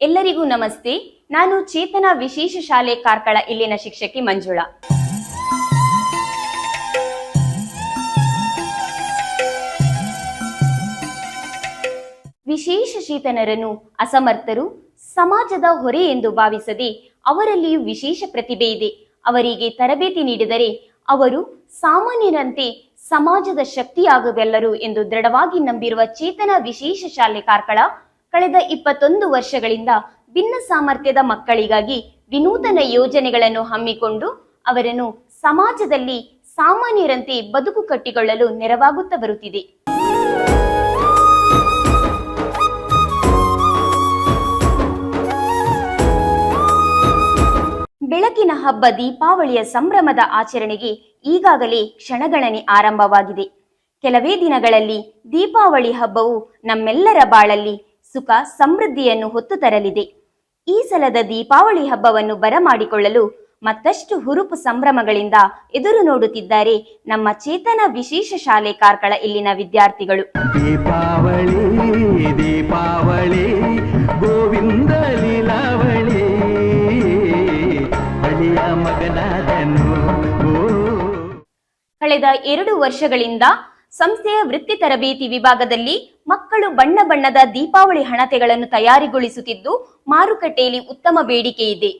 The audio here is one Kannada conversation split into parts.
ಎಲ್ಲರಿಗೂ ನಮಸ್ತೆ. ನಾನು ಚೇತನ ವಿಶೇಷ ಶಾಲೆ ಕಾರ್ಕಳ ಇಲ್ಲಿನ ಶಿಕ್ಷಕಿ ಮಂಜುಳಾ. ವಿಶೇಷ ಚೇತನರನ್ನು ಅಸಮರ್ಥರು ಸಮಾಜದ ಹೊರೆ ಎಂದು ಭಾವಿಸದೆ ಅವರಲ್ಲಿಯೂ ವಿಶೇಷ ಪ್ರತಿಭೆ ಇದೆ. ಅವರಿಗೆ ತರಬೇತಿ ನೀಡಿದರೆ ಅವರು ಸಾಮಾನ್ಯರಂತೆ ಸಮಾಜದ ಶಕ್ತಿಯಾಗಬಲ್ಲರು ಎಂದು ದೃಢವಾಗಿ ನಂಬಿರುವ ಚೇತನ ವಿಶೇಷ ಶಾಲೆ ಕಾರ್ಕಳ ಕಳೆದ ಇಪ್ಪತ್ತೊಂದು ವರ್ಷಗಳಿಂದ ಭಿನ್ನ ಸಾಮರ್ಥ್ಯದ ಮಕ್ಕಳಿಗಾಗಿ ವಿನೂತನ ಯೋಜನೆಗಳನ್ನು ಹಮ್ಮಿಕೊಂಡು ಅವರನ್ನು ಸಮಾಜದಲ್ಲಿ ಸಾಮಾನ್ಯರಂತೆ ಬದುಕು ಕಟ್ಟಿಕೊಳ್ಳಲು ನೆರವಾಗುತ್ತಾ ಬರುತ್ತಿದೆ. ಬೆಳಕಿನ ಹಬ್ಬ ದೀಪಾವಳಿಯ ಸಂಭ್ರಮದ ಆಚರಣೆಗೆ ಈಗಾಗಲೇ ಕ್ಷಣಗಣನೆ ಆರಂಭವಾಗಿದೆ. ಕೆಲವೇ ದಿನಗಳಲ್ಲಿ ದೀಪಾವಳಿ ಹಬ್ಬವು ನಮ್ಮೆಲ್ಲರ ಬಾಳಲ್ಲಿ ಸುಖ ಸಮೃದ್ಧಿಯನ್ನು ಹೊತ್ತು ತರಲಿದೆ. ಈ ಸಲದ ದೀಪಾವಳಿ ಹಬ್ಬವನ್ನು ಬರಮಾಡಿಕೊಳ್ಳಲು ಮತ್ತಷ್ಟು ಹುರುಪು ಸಂಭ್ರಮಗಳಿಂದ ಎದುರು ನೋಡುತ್ತಿದ್ದಾರೆ ನಮ್ಮ ಚೇತನ ವಿಶೇಷ ಶಾಲೆ ಕಾರ್ಕಳ ಇಲ್ಲಿನ ವಿದ್ಯಾರ್ಥಿಗಳು. ದೀಪಾವಳಿ ದೀಪಾವಳಿ ಗೋವಿಂದ ಲೀಲಾವಳಿ. ಕಳೆದ ಎರಡು ವರ್ಷಗಳಿಂದ ಸಂಸ್ಥೆಯ ವೃತ್ತಿ ತರಬೇತಿ ವಿಭಾಗದಲ್ಲಿ ಮಕ್ಕಳು ಬಣ್ಣ ಬಣ್ಣದ ದೀಪಾವಳಿ ಹಣತೆಗಳನ್ನು ತಯಾರಿಗೊಳಿಸುತ್ತಿದ್ದು ಮಾರುಕಟ್ಟೆಯಲ್ಲಿ ಉತ್ತಮ ಬೇಡಿಕೆ ಇದೆ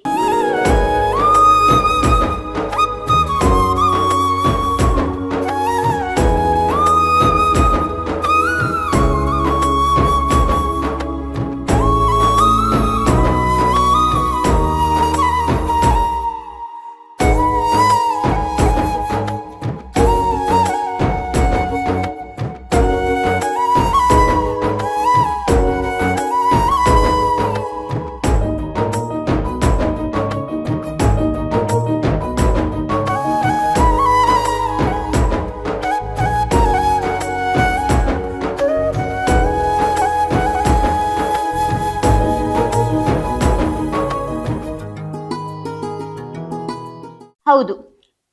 ಹೌದು.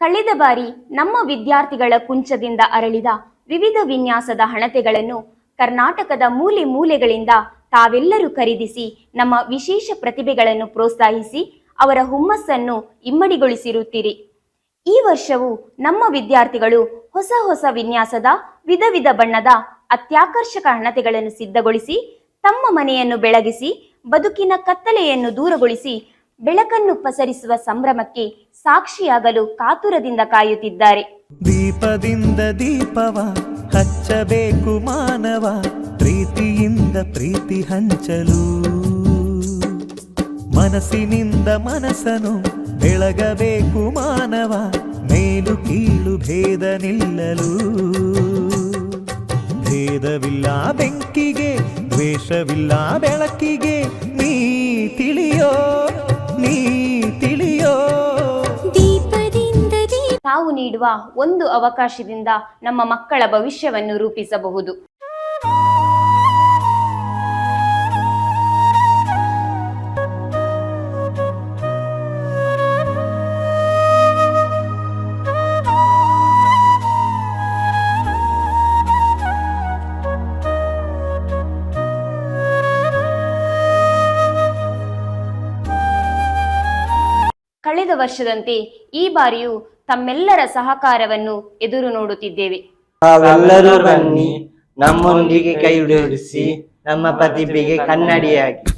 ಕಳೆದ ಬಾರಿ ನಮ್ಮ ವಿದ್ಯಾರ್ಥಿಗಳ ಕುಂಚದಿಂದ ಅರಳಿದ ವಿವಿಧ ವಿನ್ಯಾಸದ ಹಣತೆಗಳನ್ನು ಕರ್ನಾಟಕದ ಮೂಲೆ ಮೂಲೆಗಳಿಂದ ತಾವೆಲ್ಲರೂ ಖರೀದಿಸಿ ನಮ್ಮ ವಿಶೇಷ ಪ್ರತಿಭೆಗಳನ್ನು ಪ್ರೋತ್ಸಾಹಿಸಿ ಅವರ ಹುಮ್ಮಸ್ಸನ್ನು ಇಮ್ಮಡಿಗೊಳಿಸಿರುತ್ತೀರಿ. ಈ ವರ್ಷವೂ ನಮ್ಮ ವಿದ್ಯಾರ್ಥಿಗಳು ಹೊಸ ಹೊಸ ವಿನ್ಯಾಸದ ವಿಧ ವಿಧ ಬಣ್ಣದ, ಅತ್ಯಾಕರ್ಷಕ ಹಣತೆಗಳನ್ನು ಸಿದ್ಧಗೊಳಿಸಿ ತಮ್ಮ ಮನೆಯನ್ನು ಬೆಳಗಿಸಿ, ಬದುಕಿನ ಕತ್ತಲೆಯನ್ನು ದೂರಗೊಳಿಸಿ ಬೆಳಕನ್ನು ಪಸರಿಸುವ ಸಂಭ್ರಮಕ್ಕೆ ಸಾಕ್ಷಿಯಾಗಲು ಕಾತುರದಿಂದ ಕಾಯುತ್ತಿದ್ದಾರೆ. ದೀಪದಿಂದ ದೀಪವ, ಹಚ್ಚಬೇಕು ಮಾನವ, ಪ್ರೀತಿಯಿಂದ ಪ್ರೀತಿ ಹಂಚಲು. ಮನಸ್ಸಿನಿಂದ ಮನಸ್ಸನು ಬೆಳಗಬೇಕು ಮಾನವ, ಮೇಲು ಕೀಳು ಭೇದ ನಿಲ್ಲಲು. ಭೇದವಿಲ್ಲ ಬೆಂಕಿಗೆ, ದ್ವೇಷವಿಲ್ಲ ಬೆಳಕಿಗೆ ತಾವು ನೀಡುವ ಒಂದು ಅವಕಾಶದಿಂದ ನಮ್ಮ ಮಕ್ಕಳ ಭವಿಷ್ಯವನ್ನು ರೂಪಿಸಬಹುದು. ಕಳೆದ ವರ್ಷದಂತೆ ಈ ಬಾರಿಯೂ ತಮ್ಮೆಲ್ಲರ ಸಹಕಾರವನ್ನು ಎದುರು ನೋಡುತ್ತಿದ್ದೇವೆ. ಬನ್ನಿ ನಮ್ಮೊಂದಿಗೆ ಕೈ ಜೋಡಿಸಿ ನಮ್ಮ ಪ್ರತಿಭೆಗೆ ಕನ್ನಡಿಯಾಗಿ.